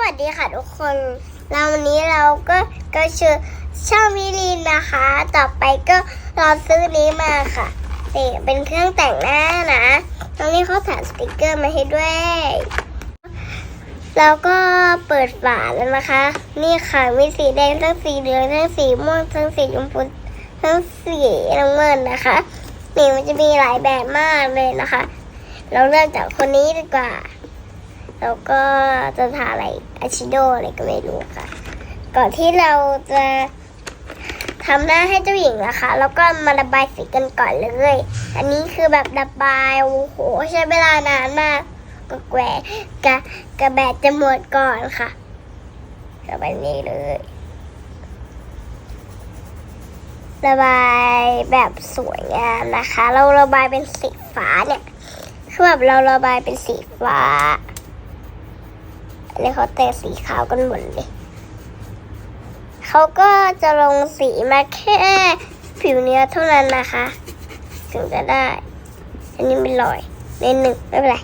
วัสดีค่ะทุกคนแล้ววันนี้เราก็ก็ชื่อช่างมิลินนะคะ ต่อไปก็เราซื้อนี้มาค่ะนี่เป็นเครื่องแต่งหน้านะตรงนี้เขาแถมสติกเกอร์มาให้ด้วย แล้วก็เปิดฝาแล้วนะคะ นี่ค่ะมีสีแดงทั้งสีเหลืองทั้งสีม่วงทั้งสีชมพูทั้งสีน้ำเงินนะคะนี่มันจะมีหลายแบบมากเลยนะคะ เราเริ่มจากคนนี้ดีกว่า แล้วก็จะทาอะไรอาชิโดอะไรก็ไม่รู้ค่ะ ก่อนที่เราจะทำหน้าให้เจ้าหญิงนะคะ แล้วก็มาระบายสีกันก่อนเลย อันนี้คือแบบระบายโอ้โหใช้เวลานานมากก็แกวะกะกระแบตจะหมดก่อนค่ะระบายนี้เลยระบายแบบสวยงามนะคะ เราระบายเป็นสีฟ้าเนี่ย คือแบบเราระบายเป็นสีฟ้า อันนี้เขาแต่สีขาวกันหมดเลยเขาก็จะลงสีมาแค่ผิวเนื้อเท่านั้นนะคะ ถึงจะได้ อันนี้ไม่ลอยเลนหนึ่งไม่เป็นไร